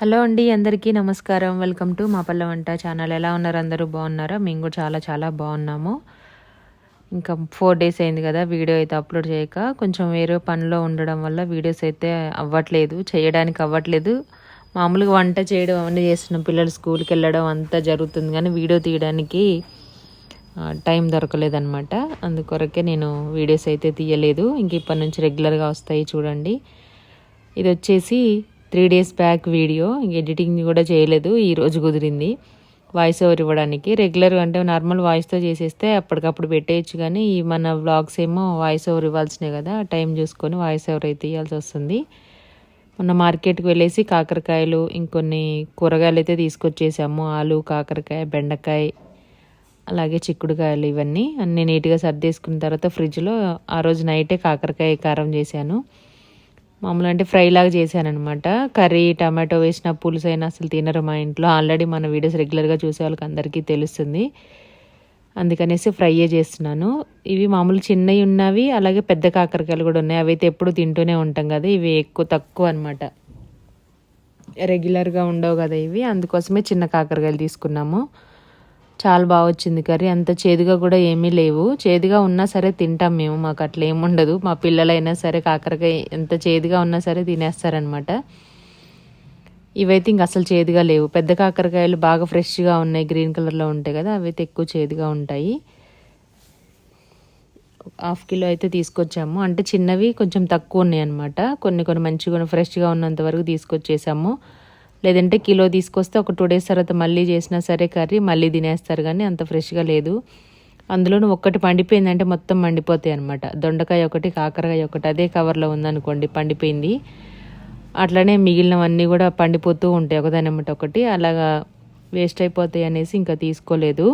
Hello అండి అందరికీ నమస్కారం. వెల్కమ్ టు మా పల్లె వంట ఛానల్. ఎలా ఉన్నారు? అందరూ బాగున్నారా? మేము కూడా చాలా చాలా బాగున్నాము. ఇంకా ఫోర్ డేస్ అయింది కదా వీడియో అయితే అప్లోడ్ చేయక. కొంచెం వేరే పనిలో ఉండడం వల్ల వీడియోస్ అయితే అవ్వట్లేదు చేయడానికి అవ్వట్లేదు. మామూలుగా వంట చేయడం అవన్నీ చేస్తున్నాం పిల్లలు స్కూల్కి వెళ్ళడం అంతా జరుగుతుంది కానీ వీడియో తీయడానికి టైం దొరకలేదనమాట అందుకొరకే నేను వీడియోస్ అయితే తీయలేదు. ఇంక ఇప్పటి నుంచి రెగ్యులర్గా వస్తాయి చూడండి. ఇది వచ్చేసి three days back video editing కూడా చేయలేదు ఈరోజు కుదిరింది. వాయిస్ ఓవర్ ఇవ్వడానికి. రెగ్యులర్ అంటే నార్మల్ వాయిస్తో చేసేస్తే అప్పటికప్పుడు పెట్టేయచ్చు కానీ ఈ మన వ్లాగ్స్ ఏమో వాయిస్ ఓవర్ ఇవ్వాల్సినాయి కదా టైం చూసుకొని వాయిస్ ఓవర్ అయితే ఇవ్వాల్సి వస్తుంది. మొన్న మార్కెట్కి వెళ్ళేసి కాకరకాయలు ఇంకొన్ని కూరగాయలు అయితే తీసుకొచ్చేసాము. ఆలు కాకరకాయ బెండకాయ అలాగే చిక్కుడుకాయలు ఇవన్నీ. అన్నీ నీట్గా సర్దేసుకున్న తర్వాత ఫ్రిడ్జ్లో ఆ రోజు నైటే కాకరకాయ కారం చేశాను. మామూలు అంటే ఫ్రై లాగా చేశాను అనమాట కర్రీ టమాటో వేసిన పులుసు అయినా అసలు తినరు మా ఇంట్లో. ఆల్రెడీ మన వీడియోస్ రెగ్యులర్గా చూసే వాళ్ళకి అందరికీ తెలుస్తుంది. అందుకనేసి ఫ్రైయే చేస్తున్నాను. ఇవి మామూలు చిన్నవి ఉన్నవి అలాగే పెద్ద కాకరకాయలు కూడా ఉన్నాయి. అవి అయితే ఎప్పుడు తింటూనే ఉంటాం కదా ఇవి ఎక్కువ తక్కువ అనమాట రెగ్యులర్గా ఉండవు కదా ఇవి. అందుకోసమే చిన్న కాకరకాయలు తీసుకున్నాము. చాలా బాగా వచ్చింది కర్రీ. అంత చేదుగా కూడా ఏమీ లేవు. చేదుగా ఉన్నా సరే తింటాం మేము. మాకు అట్లా ఏముండదు మా పిల్లలైనా సరే కాకరకాయ ఎంత చేదుగా ఉన్నా సరే తినేస్తారనమాట ఇవైతే ఇంక అసలు చేదుగా లేవు. పెద్ద కాకరకాయలు బాగా ఫ్రెష్గా ఉన్నాయి. గ్రీన్ కలర్లో ఉంటాయి కదా అవైతే ఎక్కువ చేదుగా ఉంటాయి. హాఫ్ కిలో అయితే తీసుకొచ్చాము. అంటే చిన్నవి కొంచెం తక్కువ ఉన్నాయి అనమాట కొన్ని కొన్ని మంచిగా ఫ్రెష్గా ఉన్నంత వరకు తీసుకొచ్చేసాము. లేదంటే కిలో తీసుకొస్తే ఒక టూ డేస్ తర్వాత మళ్ళీ చేసినా సరే కర్రీ మళ్ళీ తినేస్తారు కానీ అంత ఫ్రెష్గా లేదు. అందులోనూ ఒక్కటి పండిపోయిందంటే మొత్తం మండిపోతాయి అనమాట దొండకాయ ఒకటి కాకరకాయ ఒకటి అదే కవర్లో ఉందనుకోండి పండిపోయింది. అట్లనే మిగిలినవన్నీ కూడా పండిపోతూ ఉంటాయి ఒకదానమాట ఒకటి. అలాగా వేస్ట్ అయిపోతాయి అనేసి ఇంకా తీసుకోలేదు.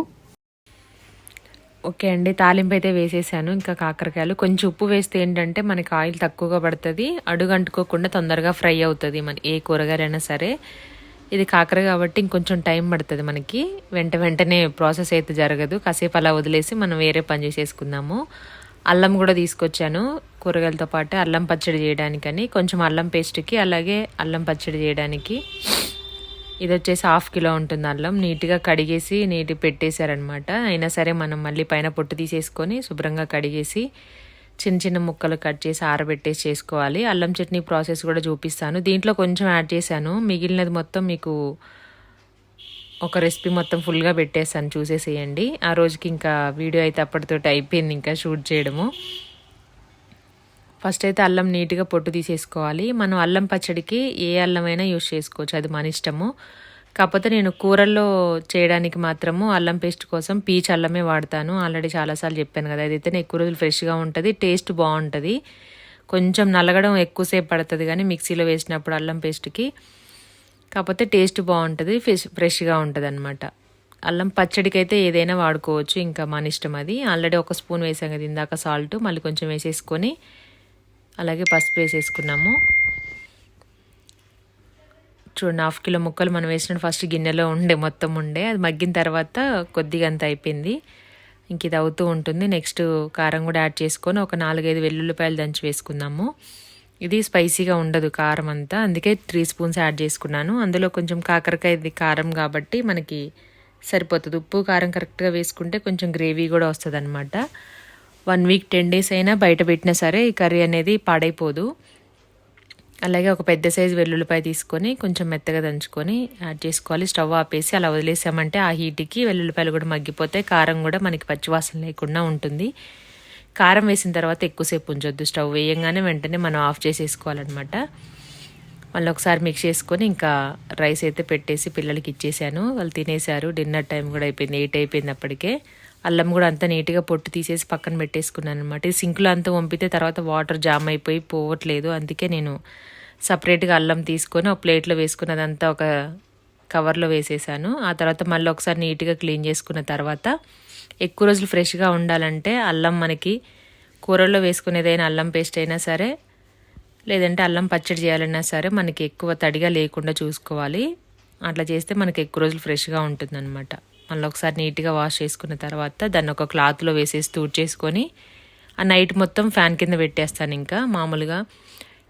ఓకే అండి తాలింపు అయితే వేసేసాను ఇంకా కాకరకాయలు. కొంచెం ఉప్పు వేస్తే ఏంటంటే మనకి ఆయిల్ తక్కువగా పడుతుంది అడుగు అంటుకోకుండా తొందరగా ఫ్రై అవుతుంది మన ఏ కూరగాయలైనా సరే. ఇది కాకర కాబట్టి ఇంకొంచెం టైం పడుతుంది మనకి. వెంట వెంటనే ప్రాసెస్ అయితే జరగదు. కాసేపు అలా వదిలేసి మనం వేరే పని చేసేసుకుందాము. అల్లం కూడా తీసుకొచ్చాను కూరగాయలతో పాటు అల్లం పచ్చడి చేయడానికని. కొంచెం అల్లం పేస్ట్కి అలాగే అల్లం పచ్చడి చేయడానికి. ఇది వచ్చేసి హాఫ్ కిలో ఉంటుంది అల్లం. నీట్గా కడిగేసి నీటి పెట్టేశారనమాట. అయినా సరే మనం మళ్ళీ పైన పొట్టు తీసేసుకొని శుభ్రంగా కడిగేసి చిన్న చిన్న ముక్కలు కట్ చేసి ఆరబెట్టేసి చేసుకోవాలి. అల్లం చట్నీ ప్రాసెస్ కూడా చూపిస్తాను. దీంట్లో కొంచెం యాడ్ చేశాను. మిగిలినది మొత్తం మీకు ఒక రెసిపీ మొత్తం ఫుల్గా పెట్టేస్తాను. చూసేసేయండి. ఆ రోజుకి ఇంకా వీడియో అయితే అప్పటితోటి అయిపోయింది ఇంకా షూట్ చేయడము. ఫస్ట్ అయితే అల్లం నీట్గా పొట్టు తీసేసుకోవాలి. మనం అల్లం పచ్చడికి ఏ అల్లమైనా యూజ్ చేసుకోవచ్చు. అది మన ఇష్టము. కాకపోతే నేను కూరల్లో చేయడానికి మాత్రము అల్లం పేస్ట్ కోసం పీచ్ అల్లమే వాడతాను. ఆల్రెడీ చాలాసార్లు చెప్పాను కదా అదైతే ఎక్కువ రోజులు ఫ్రెష్గా ఉంటుంది టేస్ట్ బాగుంటుంది. కొంచెం నలగడం ఎక్కువసేపు పడుతుంది కానీ మిక్సీలో వేసినప్పుడు అల్లం పేస్ట్కి. కాకపోతే టేస్ట్ బాగుంటుంది ఫ్రెష్ ఫ్రెష్గా ఉంటుంది అనమాట అల్లం పచ్చడికి అయితే ఏదైనా వాడుకోవచ్చు ఇంకా మన ఇష్టం అది. ఆల్రెడీ ఒక స్పూన్ వేసాం కదా ఇందాక సాల్ట్ మళ్ళీ కొంచెం వేసేసుకొని అలాగే పసుపు వేసేసుకున్నాము. చూడండి హాఫ్ కిలో ముక్కలు మనం వేసిన ఫస్ట్ గిన్నెలో ఉండే మొత్తం ఉండే. అది మగ్గిన తర్వాత కొద్దిగా అంత అయిపోయింది. ఇంక ఇది అవుతూ ఉంటుంది. నెక్స్ట్ కారం కూడా యాడ్ చేసుకొని ఒక నాలుగైదు వెల్లుల్లిపాయలు దంచి వేసుకుందాము. ఇది స్పైసీగా ఉండదు కారం అంతా. అందుకే త్రీ స్పూన్స్ యాడ్ చేసుకున్నాను. అందులో కొంచెం కాకరకాయ కారం కాబట్టి మనకి సరిపోతుంది. ఉప్పు కారం కరెక్ట్గా వేసుకుంటే కొంచెం గ్రేవీ కూడా వస్తుంది అనమాట వన్ వీక్ టెన్ డేస్ అయినా బయట పెట్టినా సరే ఈ కర్రీ అనేది పాడైపోదు. అలాగే ఒక పెద్ద సైజు వెల్లుల్లిపాయ తీసుకొని కొంచెం మెత్తగా దంచుకొని యాడ్ చేసుకోవాలి. స్టవ్ ఆపేసి అలా వదిలేసామంటే ఆ హీట్కి వెల్లుల్లిపాయలు కూడా మగ్గిపోతే కారం కూడా మనకి పచ్చివాసన లేకుండా ఉంటుంది. కారం వేసిన తర్వాత ఎక్కువసేపు ఉంచొద్దు. స్టవ్ వేయంగానే వెంటనే మనం ఆఫ్ చేసేసుకోవాలన్నమాట. మళ్ళీ ఒకసారి మిక్స్ చేసుకొని ఇంకా రైస్ అయితే పెట్టేసి పిల్లలకి ఇచ్చేసాను. వాళ్ళు తినేశారు. డిన్నర్ టైం కూడా అయిపోయింది. ఎయిట్ అయిపోయింది అప్పటికే. అల్లం కూడా అంతా నీట్గా పొట్టు తీసేసి పక్కన పెట్టేసుకున్నాను అనమాట ఈ సింక్లో అంతా వంపితే తర్వాత వాటర్ జామ్ అయిపోయి పోవట్లేదు. అందుకే నేను సపరేట్గా అల్లం తీసుకొని ఒక ప్లేట్లో వేసుకుని అదంతా ఒక కవర్లో వేసేసాను. ఆ తర్వాత మళ్ళీ ఒకసారి నీట్గా క్లీన్ చేసుకున్న తర్వాత ఎక్కువ రోజులు ఫ్రెష్గా ఉండాలంటే అల్లం మనకి కూరల్లో వేసుకునేదైనా అల్లం పేస్ట్ అయినా సరే లేదంటే అల్లం పచ్చడి చేయాలన్నా సరే మనకి ఎక్కువ తడిగా లేకుండా చూసుకోవాలి. అట్లా చేస్తే మనకి ఎక్కువ రోజులు ఫ్రెష్గా ఉంటుందన్నమాట. మళ్ళీ ఒకసారి నీట్గా వాష్ చేసుకున్న తర్వాత దాన్ని ఒక క్లాత్లో వేసేసి చేసుకొని ఆ నైట్ మొత్తం ఫ్యాన్ కింద పెట్టేస్తాను ఇంకా. మామూలుగా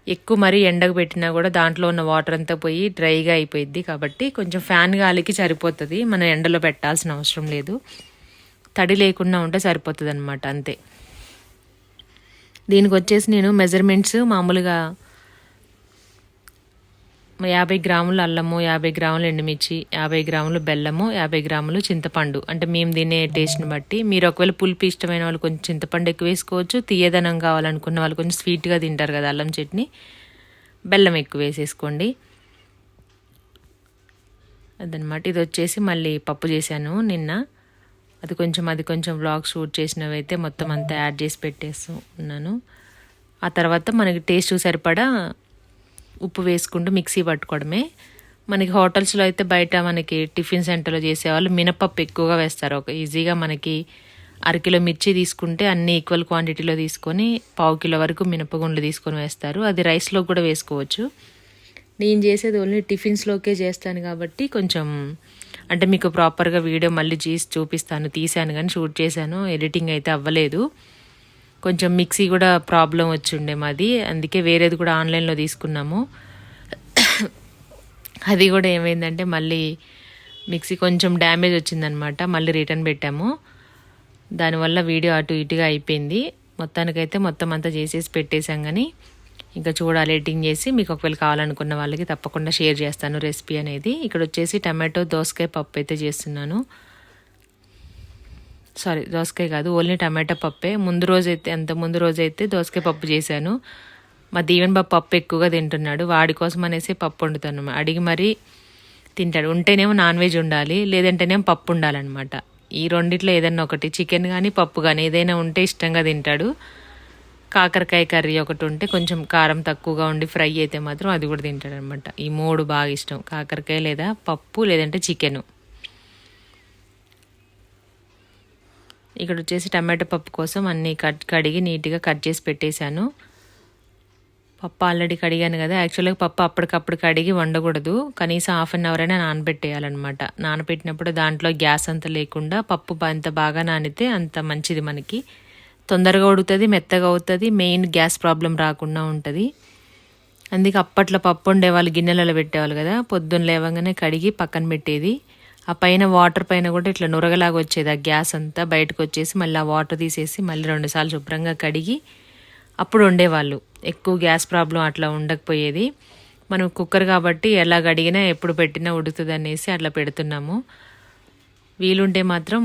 ఎక్కువ మరీ ఎండకు పెట్టినా కూడా దాంట్లో ఉన్న వాటర్ అంతా పోయి డ్రైగా అయిపోయింది కాబట్టి కొంచెం ఫ్యాన్ గాలికి సరిపోతుంది. మనం ఎండలో పెట్టాల్సిన అవసరం లేదు. తడి లేకుండా ఉంటే సరిపోతుంది అనమాట అంతే. దీనికి వచ్చేసి నేను మెజర్మెంట్స్ మామూలుగా యాభై గ్రాములు అల్లము యాభై గ్రాములు ఎండుమిర్చి యాభై గ్రాములు బెల్లము యాభై గ్రాములు చింతపండు. అంటే మేము తినే టేస్ట్ని బట్టి. మీరు ఒకవేళ పులుపు ఇష్టమైన వాళ్ళు కొంచెం చింతపండు ఎక్కువ వేసుకోవచ్చు. తీయదనం కావాలనుకున్న వాళ్ళు కొంచెం స్వీట్గా తింటారు కదా అల్లం చట్నీ. బెల్లం ఎక్కువ వేసేసుకోండి. అదనమాట ఇది వచ్చేసి మళ్ళీ పప్పు చేశాను నిన్న. అది కొంచెం అది కొంచెం వ్లాగ్ షూట్ చేసినవి అయితే మొత్తం అంతా యాడ్ చేసి పెట్టేస్తూ ఉన్నాను. ఆ తర్వాత మనకి టేస్ట్ సరిపడా ఉప్పు వేసుకుంటూ మిక్సీ పట్టుకోవడమే. మనకి హోటల్స్లో అయితే బయట మనకి టిఫిన్ సెంటర్లో చేసేవాళ్ళు మినపప్పు ఎక్కువగా వేస్తారు. ఒక ఈజీగా మనకి అరకిలో మిర్చి తీసుకుంటే అన్ని ఈక్వల్ క్వాంటిటీలో తీసుకొని పావు కిలో వరకు మినపగుండ్లు తీసుకొని వేస్తారు. అది రైస్లో కూడా వేసుకోవచ్చు. నేను చేసేది ఓన్లీ టిఫిన్స్లోకే చేస్తాను కాబట్టి కొంచెం అంటే మీకు ప్రాపర్గా వీడియో మళ్ళీ చేసి చూపిస్తాను. తీశాను కానీ షూట్ చేశాను. ఎడిటింగ్ అయితే అవ్వలేదు. కొంచెం మిక్సీ కూడా ప్రాబ్లం వచ్చిండే మాది. అందుకే వేరేది కూడా ఆన్లైన్లో తీసుకున్నాము. అది కూడా ఏమైందంటే మళ్ళీ మిక్సీ కొంచెం డ్యామేజ్ వచ్చిందనమాట. మళ్ళీ రిటర్న్ పెట్టాము. దానివల్ల వీడియో అటు ఇటుగా అయిపోయింది. మొత్తానికైతే మొత్తం అంతా చేసేసి పెట్టేశాం కానీ ఇంకా చూడాలి ఎడిటింగ్ చేసి మీకు ఒకవేళ కావాలనుకున్న వాళ్ళకి తప్పకుండా షేర్ చేస్తాను రెసిపీ అనేది. ఇక్కడ వచ్చేసి టమాటో దోసకాయ పప్పు అయితే చేస్తున్నాను. సారీ దోసకాయ కాదు ఓన్లీ టమాటా పప్పే. ముందు రోజు అయితే అంత ముందు రోజు అయితే దోసకాయ పప్పు చేశాను. మా దీవెన్ బాబు పప్పు ఎక్కువగా తింటున్నాడు. వాడి కోసం అనేసి పప్పు వండుతాను. అడిగి మరీ తింటాడు. ఉంటేనేమో నాన్ వెజ్ ఉండాలి లేదంటేనేమో పప్పు ఉండాలన్నమాట. ఈ రెండిట్లో ఏదైనా ఒకటి చికెన్ కానీ పప్పు కానీ ఏదైనా ఉంటే ఇష్టంగా తింటాడు. కాకరకాయ కర్రీ ఒకటి ఉంటే కొంచెం కారం తక్కువగా ఉండి ఫ్రై అయితే మాత్రం అది కూడా తింటాడు అనమాట ఈ మూడు బాగా ఇష్టం. కాకరకాయ లేదా పప్పు లేదంటే చికెను. ఇక్కడ వచ్చేసి టమాటో పప్పు కోసం అన్నీ కట్ కడిగి నీట్గా కట్ చేసి పెట్టేశాను. పప్పు ఆల్రెడీ కడిగాను కదా. యాక్చువల్గా పప్పు అప్పటికప్పుడు కడిగి వండకూడదు. కనీసం హాఫ్ అన్ అవర్ అయినా నానబెట్టేయాలన్నమాట. నానబెట్టినప్పుడు దాంట్లో గ్యాస్ అంత లేకుండా పప్పు అంత బాగా నానితే అంత మంచిది మనకి. తొందరగా ఉడుతుంది మెత్తగా అవుతుంది మెయిన్ గ్యాస్ ప్రాబ్లం రాకుండా ఉంటుంది. అందుకే అప్పట్లో పప్పు ఉండేవాళ్ళు గిన్నెలలో పెట్టేవాళ్ళు కదా పొద్దున్న లేవగానే కడిగి పక్కన పెట్టేది. ఆ పైన వాటర్ పైన కూడా ఇట్లా నురగలాగా వచ్చేది ఆ గ్యాస్ అంతా బయటకు వచ్చేసి మళ్ళీ ఆ వాటర్ తీసేసి మళ్ళీ రెండుసార్లు శుభ్రంగా కడిగి అప్పుడు ఉండేవాళ్ళు ఎక్కువ గ్యాస్ ప్రాబ్లం అట్లా ఉండకపోయేది. మనం కుక్కర్ కాబట్టి ఎలా కడిగినా ఎప్పుడు పెట్టినా ఉడుతుంది అనేసి అట్లా పెడుతున్నాము. వీలుంటే మాత్రం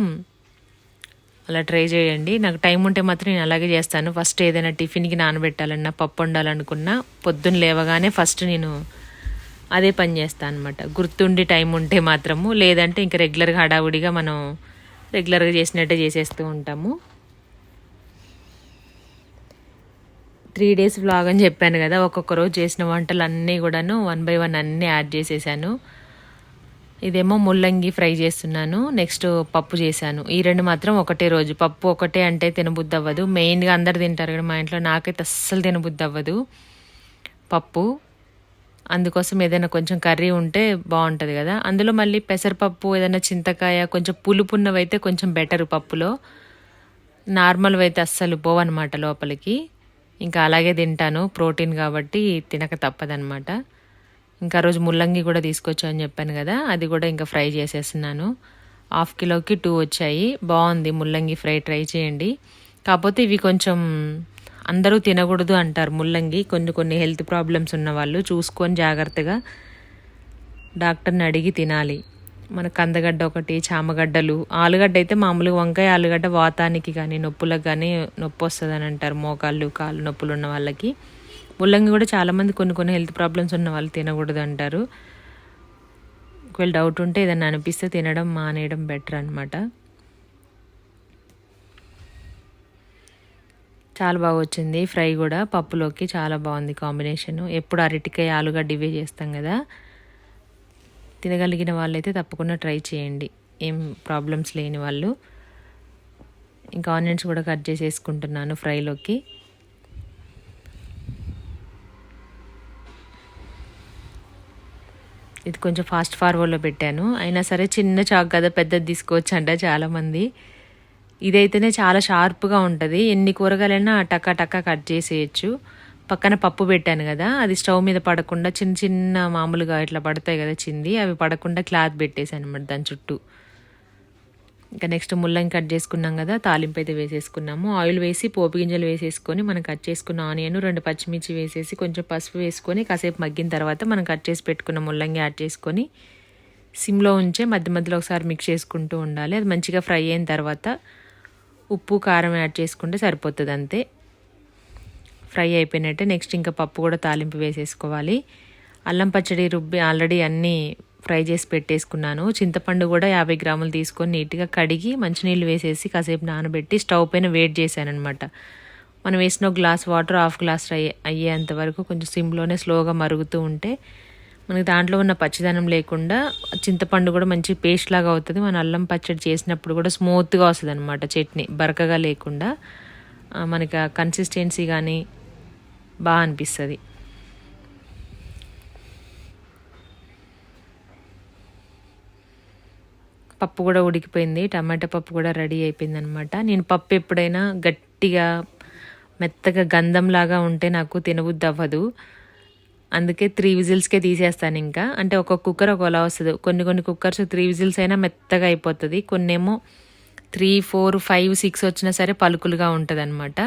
అలా ట్రై చేయండి. నాకు టైం ఉంటే మాత్రం నేను అలాగే చేస్తాను. ఫస్ట్ ఏదైనా టిఫిన్కి నానబెట్టాలన్నా పప్పు వండాలనుకున్నా పొద్దున్న లేవగానే ఫస్ట్ నేను అదే పని చేస్తాను అనమాట గుర్తుండి టైం ఉంటే మాత్రము లేదంటే ఇంకా రెగ్యులర్గా హడావుడిగా మనం రెగ్యులర్గా చేసినట్టే చేసేస్తూ ఉంటాము. త్రీ డేస్ వ్లాగ్ అని చెప్పాను కదా ఒక్కొక్క రోజు చేసిన వంటలు అన్నీ కూడాను వన్ బై వన్ అన్నీ యాడ్ చేసేసాను. ఇదేమో ముల్లంగి ఫ్రై చేస్తున్నాను. నెక్స్ట్ పప్పు చేశాను. ఈ రెండు మాత్రం ఒకటే రోజు. పప్పు ఒకటే అంటే తినబుద్ధి అవ్వదు మెయిన్గా అందరు తింటారు కదా మా ఇంట్లో. నాకైతే అస్సలు తినబుద్ధి అవ్వదు పప్పు. అందుకోసం ఏదైనా కొంచెం కర్రీ ఉంటే బాగుంటుంది కదా. అందులో మళ్ళీ పెసరపప్పు ఏదైనా చింతకాయ కొంచెం పులుపున్నవి అయితే కొంచెం బెటర్ పప్పులో. నార్మల్వి అయితే అస్సలు పోవన్నమాట లోపలికి. ఇంకా అలాగే తింటాను. ప్రోటీన్ కాబట్టి తినక తప్పదనమాట ఇంకా రోజు ముల్లంగి కూడా తీసుకొచ్చా అని చెప్పాను కదా అది కూడా ఇంకా ఫ్రై చేసేస్తున్నాను. హాఫ్ కిలోకి టూ వచ్చాయి. బాగుంది ముల్లంగి ఫ్రై ట్రై చేయండి. కాకపోతే ఇవి కొంచెం అందరూ తినకూడదు అంటారు ముల్లంగి. కొన్ని కొన్ని హెల్త్ ప్రాబ్లమ్స్ ఉన్న వాళ్ళు చూసుకొని జాగ్రత్తగా డాక్టర్ని అడిగి తినాలి. మన కందగడ్డ ఒకటి చామగడ్డలు ఆలుగడ్డ అయితే మామూలుగా వంకాయ ఆలుగడ్డ వాతానికి కానీ నొప్పులకు కానీ నొప్పి వస్తుంది అని అంటారు మోకాళ్ళు కాళ్ళు నొప్పులు ఉన్న వాళ్ళకి. ముల్లంగి కూడా చాలామంది కొన్ని కొన్ని హెల్త్ ప్రాబ్లమ్స్ ఉన్న వాళ్ళు తినకూడదు అంటారు ఒకవేళ డౌట్ ఉంటే ఏదైనా అనిపిస్తే తినడం మానేయడం బెటర్ అనమాట చాలా బాగా వచ్చింది. ఫ్రై కూడా పప్పులోకి చాలా బాగుంది కాంబినేషన్ ఎప్పుడు అరటికాయ ఆలుగడ్డ ఇవే చేస్తాం కదా. తినగలిగిన వాళ్ళైతే తప్పకుండా ట్రై చేయండి. ఏం ప్రాబ్లమ్స్ లేని వాళ్ళు. ఇంకా ఆనియన్స్ కూడా కట్ చేసేసుకుంటున్నాను ఫ్రైలోకి ఇది కొంచెం ఫాస్ట్ ఫార్వర్డ్లో పెట్టాను. అయినా సరే చిన్న చాక్ కదా పెద్దది తీసుకోవచ్చు అంట చాలామంది. ఇదైతేనే చాలా షార్ప్గా ఉంటుంది. ఎన్ని కూరగాయలైనా టక్క టక్క కట్ చేసేయచ్చు. పక్కన పప్పు పెట్టాను కదా అది స్టవ్ మీద పడకుండా చిన్న చిన్న మామూలుగా ఇట్లా పడతాయి కదా చింది అవి పడకుండా క్లాత్ పెట్టేసాను అనమాట దాని చుట్టూ. ఇంకా నెక్స్ట్ ముల్లంగి కట్ చేసుకున్నాం కదా తాలింపు అయితే వేసేసుకున్నాము. ఆయిల్ వేసి పోపు గింజలు వేసేసుకొని మనం కట్ చేసుకున్న ఆనియన్ రెండు పచ్చిమిర్చి వేసేసి కొంచెం పసుపు వేసుకొని కాసేపు మగ్గిన తర్వాత మనం కట్ చేసి పెట్టుకున్న ముల్లంగి యాడ్ చేసుకొని సిమ్లో ఉంచే మధ్య మధ్యలో ఒకసారి మిక్స్ చేసుకుంటూ ఉండాలి. అది మంచిగా ఫ్రై అయిన తర్వాత ఉప్పు కారం యాడ్ చేసుకుంటే సరిపోతుంది అంతే. ఫ్రై అయిపోయినట్టే నెక్స్ట్ ఇంకా పప్పు కూడా తాలింపు వేసేసుకోవాలి. అల్లం పచ్చడి రుబ్బి ఆల్రెడీ అన్నీ ఫ్రై చేసి పెట్టేసుకున్నాను. చింతపండు కూడా యాభై గ్రాములు తీసుకొని నీట్గా కడిగి మంచినీళ్ళు వేసేసి కాసేపు నానబెట్టి స్టవ్ పైన వేట్ చేశానమాట మనం వేసిన ఒక గ్లాస్ వాటర్ హాఫ్ గ్లాస్ అయ్యే అయ్యేంత వరకు కొంచెం సిమ్లోనే స్లోగా మరుగుతూ ఉంటే మనకి దాంట్లో ఉన్న పచ్చిదనం లేకుండా చింతపండు కూడా మంచి పేస్ట్ లాగా అవుతుంది. మన అల్లం పచ్చడి చేసినప్పుడు కూడా స్మూత్గా వస్తుంది అనమాట చట్నీ బరకగా లేకుండా. మనకి ఆ కన్సిస్టెన్సీ కానీ బాగా అనిపిస్తుంది. పప్పు కూడా ఉడికిపోయింది టమాటా పప్పు కూడా రెడీ అయిపోయింది అనమాట నేను పప్పు ఎప్పుడైనా గట్టిగా మెత్తగా గంధంలాగా ఉంటే నాకు తినబుద్ది అవ్వదు అందుకే త్రీ విజిల్స్కే తీసేస్తాను ఇంకా. అంటే ఒక కుక్కర్ ఒకలా వస్తుంది. కొన్ని కొన్ని కుక్కర్స్ త్రీ విజిల్స్ అయినా మెత్తగా అయిపోతుంది. కొన్నేమో త్రీ ఫోర్ ఫైవ్ సిక్స్ వచ్చినా సరే పలుకులుగా ఉంటుంది అనమాట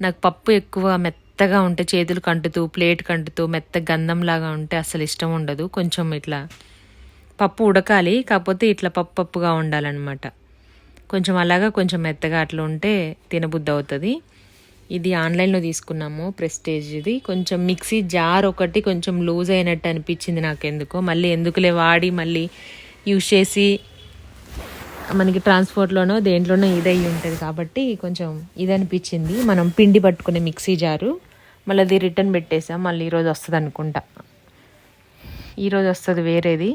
నాకు పప్పు ఎక్కువ మెత్తగా ఉంటే చేతులు కంటుతూ ప్లేట్ కంటుతూ మెత్త గంధంలాగా ఉంటే అసలు ఇష్టం ఉండదు. కొంచెం ఇట్లా పప్పు ఉడకాలి కాకపోతే ఇట్లా పప్పు పప్పుగా ఉండాలన్నమాట. కొంచెం అలాగా కొంచెం మెత్తగా అట్లా ఉంటే తినబుద్ధి అవుతుంది. ఇది ఆన్లైన్లో తీసుకున్నాము ప్రెస్టేజ్ ఇది. కొంచెం మిక్సీ జార్ ఒకటి కొంచెం లూజ్ అయినట్టు అనిపించింది నాకు ఎందుకో మళ్ళీ ఎందుకులే వాడి మళ్ళీ యూజ్ చేసి మనకి ట్రాన్స్పోర్ట్లోనో దేంట్లోనో ఇది ఉంటుంది కాబట్టి కొంచెం ఇది అనిపించింది మనం పిండి పట్టుకునే మిక్సీ జారు మళ్ళీ అది రిటర్న్ పెట్టేసాం మళ్ళీ ఈరోజు వస్తుంది అనుకుంటా ఈరోజు వస్తుంది వేరేది.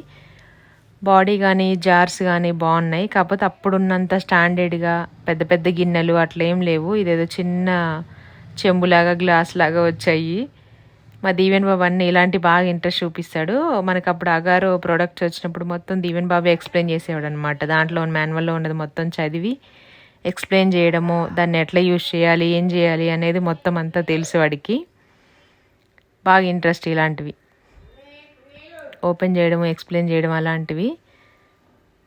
బాడీ కానీ జార్స్ కానీ బాగున్నాయి. కాకపోతే అప్పుడున్నంత స్టాండర్డ్గా పెద్ద పెద్ద గిన్నెలు అట్లా ఏం లేవు. ఇదేదో చిన్న చెంబులాగా గ్లాస్ లాగా వచ్చాయి. మా దీవెన్ బాబు అన్ని ఇలాంటి బాగా ఇంట్రెస్ట్ చూపిస్తాడు. మనకు అప్పుడు అగారో ప్రోడక్ట్స్ వచ్చినప్పుడు మొత్తం దీవెన్ బాబు ఎక్స్ప్లెయిన్ చేసేవాడు అనమాట దాంట్లో మాన్యువల్లో ఉన్నది మొత్తం చదివి ఎక్స్ప్లెయిన్ చేయడము దాన్ని ఎట్లా యూజ్ చేయాలి ఏం చేయాలి అనేది మొత్తం అంతా తెలుసు వాడికి. బాగా ఇంట్రెస్ట్ ఇలాంటివి. ఓపెన్ చేయడం ఎక్స్ప్లెయిన్ చేయడం అలాంటివి.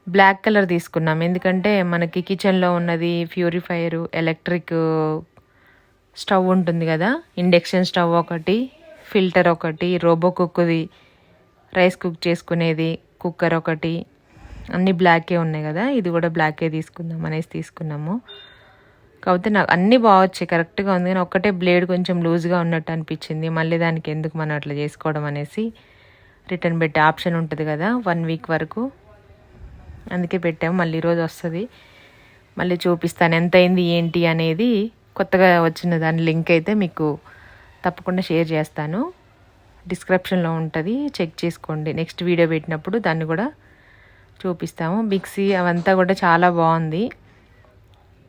బ్లాక్ కలర్ తీసుకున్నాం. ఎందుకంటే మనకి కిచెన్లో ఉన్నది ప్యూరిఫైయరు ఎలక్ట్రిక్ స్టవ్ ఉంటుంది కదా ఇండక్షన్ స్టవ్ ఒకటి ఫిల్టర్ ఒకటి రోబో కుక్ది రైస్ కుక్ చేసుకునేది కుక్కర్ ఒకటి అన్నీ బ్లాకే ఉన్నాయి కదా ఇది కూడా బ్లాకే తీసుకుందాం అనేసి తీసుకున్నాము. కాకపోతే నాకు అన్నీ బాగొచ్చాయి కరెక్ట్గా ఉంది. కానీ ఒక్కటే బ్లేడ్ కొంచెం లూజ్గా ఉన్నట్టు అనిపించింది. మళ్ళీ దానికి ఎందుకు మనం అట్లా చేసుకోవడం అనేసి రిటర్న్ పెట్టే ఆప్షన్ ఉంటుంది కదా వన్ వీక్ వరకు. అందుకే పెట్టాము మళ్ళీ ఈరోజు వస్తుంది. మళ్ళీ చూపిస్తాను ఎంత అయింది ఏంటి అనేది కొత్తగా వచ్చిన దాని లింక్ అయితే మీకు తప్పకుండా షేర్ చేస్తాను. డిస్క్రిప్షన్లో ఉంటుంది చెక్ చేసుకోండి. నెక్స్ట్ వీడియో పెట్టినప్పుడు దాన్ని కూడా చూపిస్తాము. మిక్సీ అవంతా కూడా చాలా బాగుంది.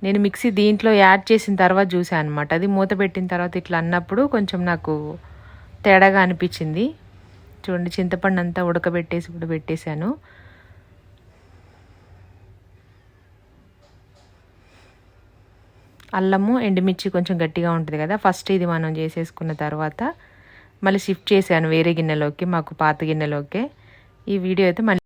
నేను మిక్సీ దీంట్లో యాడ్ చేసిన తర్వాత చూసాను అనమాట అది మూత పెట్టిన తర్వాత ఇట్లా అన్నప్పుడు కొంచెం నాకు తేడాగా అనిపించింది. చూడండి చింతపండు అంతా ఉడకబెట్టేసి ఇప్పుడు పెట్టేశాను. అల్లము ఎండుమిర్చి కొంచెం గట్టిగా ఉంటుంది కదా ఫస్ట్ ఇది మనం చేసేసుకున్న తర్వాత మళ్ళీ షిఫ్ట్ చేశాను వేరే గిన్నెలోకి మాకు పాత గిన్నెలోకి. ఈ వీడియో అయితే మళ్ళీ